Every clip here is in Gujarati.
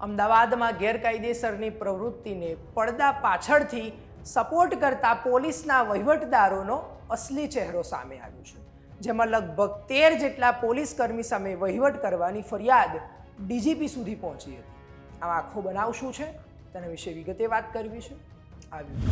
અમદાવાદમાં ગેરકાયદેસરની પ્રવૃત્તિને પડદા પાછળથી સપોર્ટ કરતા પોલીસના વહીવટદારોનો અસલી ચહેરો સામે આવ્યો છે, જેમાં લગભગ તેર જેટલા પોલીસ કર્મી સામે વહીવટ કરવાની ફરિયાદ ડીજીપી સુધી પહોંચી હતી. આ આખો બનાવ શું છે? તેના વિશે વિગતે વાત કરવી છે. આવ્યું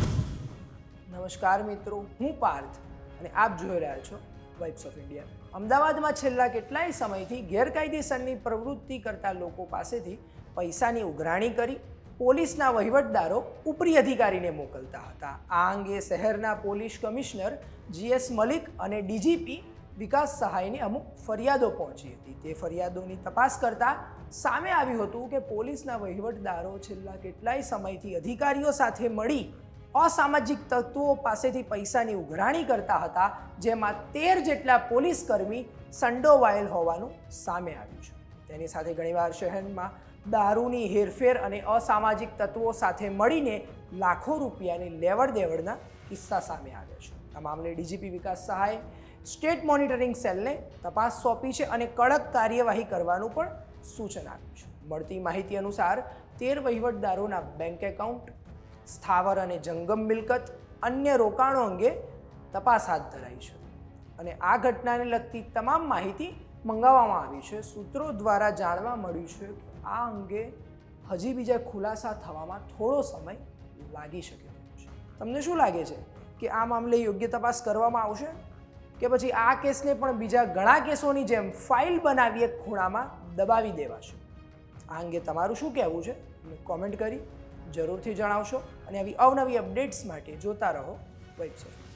નમસ્કાર મિત્રો, હું પાર્થ અને આપ જોઈ રહ્યા છો વાઇબ્સ ઓફ ઇન્ડિયા અમદાવાદમાં છેલ્લા કેટલાય સમયથી ગેરકાયદેસરની પ્રવૃત્તિ કરતા લોકો પાસેથી પૈસાની ઉઘરાણી કરી પોલીસના વહીવટદારો ઉપરી અધિકારીને મોકલતા હતા. આ અંગે શહેરના પોલીસ કમિશનર જીએસ મલિક અને ડીજીપી વિકાસ સહાયની અમુક ફરિયાદો પહોંચી હતી. તે ફરિયાદોની તપાસ કરતા સામે આવ્યું હતું કે પોલીસના વહીવટદારો છેલ્લા કેટલાય સમયથી અધિકારીઓ સાથે મળી અસામાજિક તત્વો પાસેથી પૈસાની ઉઘરાણી કરતા હતા, જેમાં તેર જેટલા પોલીસ કર્મી સંડોવાયેલ હોવાનું સામે આવ્યું છે. તેની સાથે ઘણીવાર શહેરમાં દારૂની હેરફેર અને અસામાજિક તત્વો સાથે મળીને લાખો રૂપિયાની લેવડ દેવડના કિસ્સા સામે આવ્યા છે. આ મામલે ડીજીપી વિકાસ સહાય સ્ટેટ મોનિટરિંગ સેલને તપાસ સોંપી છે અને કડક કાર્યવાહી કરવાનું પણ સૂચન આપ્યું છે. મળતી માહિતી અનુસાર તેર વહીવટદારોના બેંક એકાઉન્ટ, સ્થાવર અને જંગમ મિલકત, અન્ય રોકાણો અંગે તપાસ હાથ ધરાઈ છે. અને આ ઘટનાને લગતી તમામ માહિતી મંગાવવામાં આવી છે, સૂત્રો દ્વારા જાણવા મળ્યું છે આ અંગે હજી બીજા ખુલાસા થવામાં થોડો સમય લાગી શકે છે. તમને શું લાગે છે કે આ મામલે યોગ્ય તપાસ કરવામાં આવશે? કે પછી આ કેસને પણ બીજા ઘણા કેસોની જેમ ફાઇલ બનાવી એક ખૂણામાં દબાવી દેવાશે? આ અંગે તમારું શું કહેવું છે? કોમેન્ટ કરી જરૂરથી જણાવશો અને આવી અવનવી અપડેટ્સ માટે જોતા રહો વેબસાઇટ